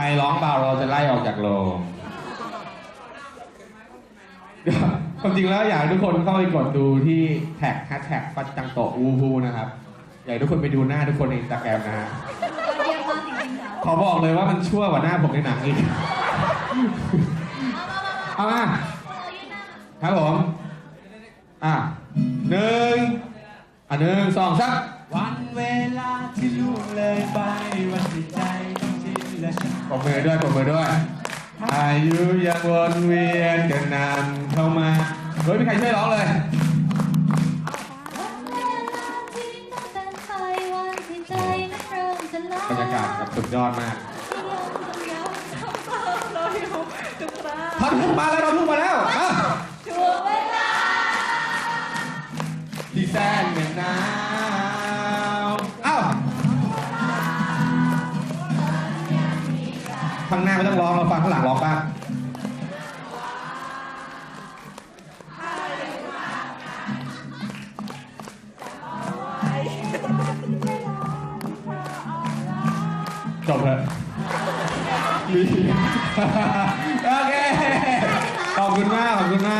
รร้องเบาเราจะไล่ออกจากโรงความจริงแล้วอยากให้ทุกคนเข้าไปกดดูที่แท็กแฮชแท็กฟัดจังโตะอูฮูนะครับ อยากให้ทุกคนไปดูหน้าทุกคนในอินสตาแกรมนะฮะเยี่ยมมากจริงๆค่ะขอบอกเลยว่ามันชั่วกว่าหน้าผมในหนังอีก เอามามามาเอามาเรายื่นหน้าครับผม อะหนึ่งอะหนึ่งสองสามวันเวลาที่ล่วงเลยไป ปรบมือด้วยปรบมือด้วย อายุยังวนเวียนเดินนานเข้ามาเฮ้ยมีใครช่วยร้องเลยวันเวลาที่ต้องเป็นไทยวันที่ใจนั้นเริ่มจะลาบรรยากาศแบบสุดยอดมากที่ยังต้องย้ำเราอยู่ทุกครั้งท่อนทุกมาแล้วเราทุกมาแล้วอะช่วงเวลาที่แส ข้างหน้าไม่ต้องร้องเราฟังข้างหลังร้องบ้างจบเถอะมีโอเค ขอบคุณมาก ขอบคุณมากขอบคุณ